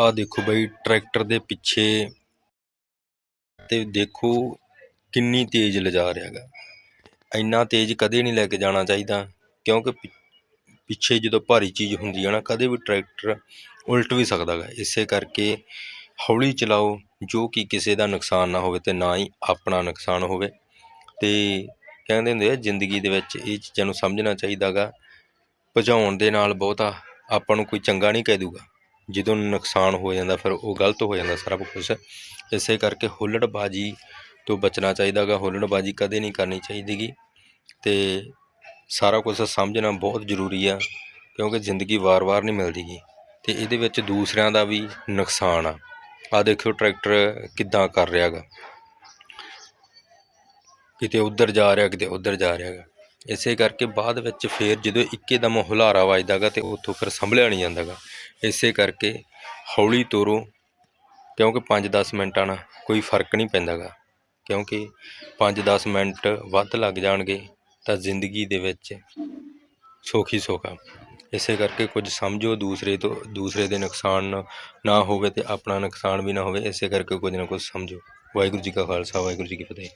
ਆਹ ਦੇਖੋ ਬਈ ਟਰੈਕਟਰ ਦੇ ਪਿੱਛੇ ਤੇ ਦੇਖੋ ਕਿੰਨੀ ਤੇਜ਼ ਲਿਜਾ ਰਿਹਾ ਹੈਗਾ। ਇੰਨਾ ਤੇਜ਼ ਕਦੇ ਨਹੀਂ ਲੈ ਕੇ ਜਾਣਾ ਚਾਹੀਦਾ, ਕਿਉਂਕਿ ਪਿ- ਪਿੱਛੇ ਜਦੋਂ ਭਾਰੀ ਚੀਜ਼ ਹੁੰਦੀ ਹੈ ਨਾ, ਕਦੇ ਵੀ ਟਰੈਕਟਰ ਉਲਟ ਵੀ ਸਕਦਾ ਗਾ ਇਸੇ ਕਰਕੇ ਹੌਲੀ ਚਲਾਓ, ਜੋ ਕਿ ਕਿਸੇ ਦਾ ਨੁਕਸਾਨ ਨਾ ਹੋਵੇ ਤੇ ਨਾ ਹੀ ਆਪਣਾ ਨੁਕਸਾਨ ਹੋਵੇ। ਤੇ ਕਹਿੰਦੇ ਹੁੰਦੇ ਆ, ਜ਼ਿੰਦਗੀ ਦੇ ਵਿੱਚ ਇਹ ਚੀਜ਼ਾਂ ਨੂੰ ਸਮਝਣਾ ਚਾਹੀਦਾ ਗਾ ਭਜਾਉਣ ਦੇ ਨਾਲ ਬਹੁਤਾ ਆਪਾਂ ਨੂੰ ਕੋਈ ਚੰਗਾ ਨਹੀਂ ਕਹਿ ਦੂਗਾ ਜਦੋਂ ਨੁਕਸਾਨ ਹੋ ਜਾਂਦਾ, ਫਿਰ ਉਹ ਗਲਤ ਹੋ ਜਾਂਦਾ ਸਾਰਾ ਕੁਛ। ਇਸੇ ਕਰਕੇ ਹੁੱਲੜਬਾਜੀ ਤੋਂ ਬਚਣਾ ਚਾਹੀਦਾ ਗਾ। ਹੁੱਲੜਬਾਜੀ ਕਦੇ ਨਹੀਂ ਕਰਨੀ ਚਾਹੀਦੀ ਗੀ ਅਤੇ ਸਾਰਾ ਕੁਛ ਸਮਝਣਾ ਬਹੁਤ ਜ਼ਰੂਰੀ ਆ, ਕਿਉਂਕਿ ਜ਼ਿੰਦਗੀ ਵਾਰ-ਵਾਰ ਨਹੀਂ ਮਿਲਦੀ ਮਿਲਦੀਗੀ। ਅਤੇ ਇਹਦੇ ਵਿੱਚ ਦੂਸਰਿਆਂ ਦਾ ਵੀ ਨੁਕਸਾਨ ਆ। ਆ ਦੇਖਿਓ ਟਰੈਕਟਰ ਕਿੱਦਾਂ ਕਰ ਰਿਹਾ ਗਾ। ਕਿਤੇ ਉੱਧਰ ਜਾ ਰਿਹਾ, ਕਿਤੇ ਉੱਧਰ ਜਾ ਰਿਹਾ ਗਾ। ਇਸੇ ਕਰਕੇ ਬਾਅਦ ਵਿੱਚ ਫਿਰ ਜਦੋਂ ਇੱਕੇ ਦਮ ਹੁਲਾਰਾ ਵੱਜਦਾ ਗਾ ਤੇ ਉੱਥੋਂ ਫਿਰ ਸੰਭਲਿਆ ਨਹੀਂ ਜਾਂਦਾ ਗਾ ਇਸੇ ਕਰਕੇ ਹੌਲੀ ਤੋਰੋ, ਕਿਉਂਕਿ ਪੰਜ ਦਸ ਮਿੰਟਾਂ ਨਾਲ ਕੋਈ ਫ਼ਰਕ ਨਹੀਂ ਪੈਂਦਾ ਗਾ ਕਿਉਂਕਿ ਪੰਜ ਦਸ ਮਿੰਟ ਵੱਧ ਲੱਗ ਜਾਣਗੇ ਤਾਂ ਜ਼ਿੰਦਗੀ ਦੇ ਵਿੱਚ ਸੁੱਖ ਸੌਖਾ। ਇਸੇ ਕਰਕੇ ਕੁਝ ਸਮਝੋ ਦੂਸਰੇ ਤੋਂ, ਦੂਸਰੇ ਦੇ ਨੁਕਸਾਨ ਨਾ- ਨਾ ਹੋਵੇ ਤੇ ਆਪਣਾ ਨੁਕਸਾਨ ਵੀ ਨਾ ਹੋਵੇ, ਇਸੇ ਕਰਕੇ ਕੁਝ ਨਾ ਕੁਝ ਸਮਝੋ। ਵਾਹਿਗੁਰੂ ਜੀ ਕਾ ਖਾਲਸਾ, ਵਾਹਿਗੁਰੂ ਜੀ ਕੀ ਫਤਿਹ।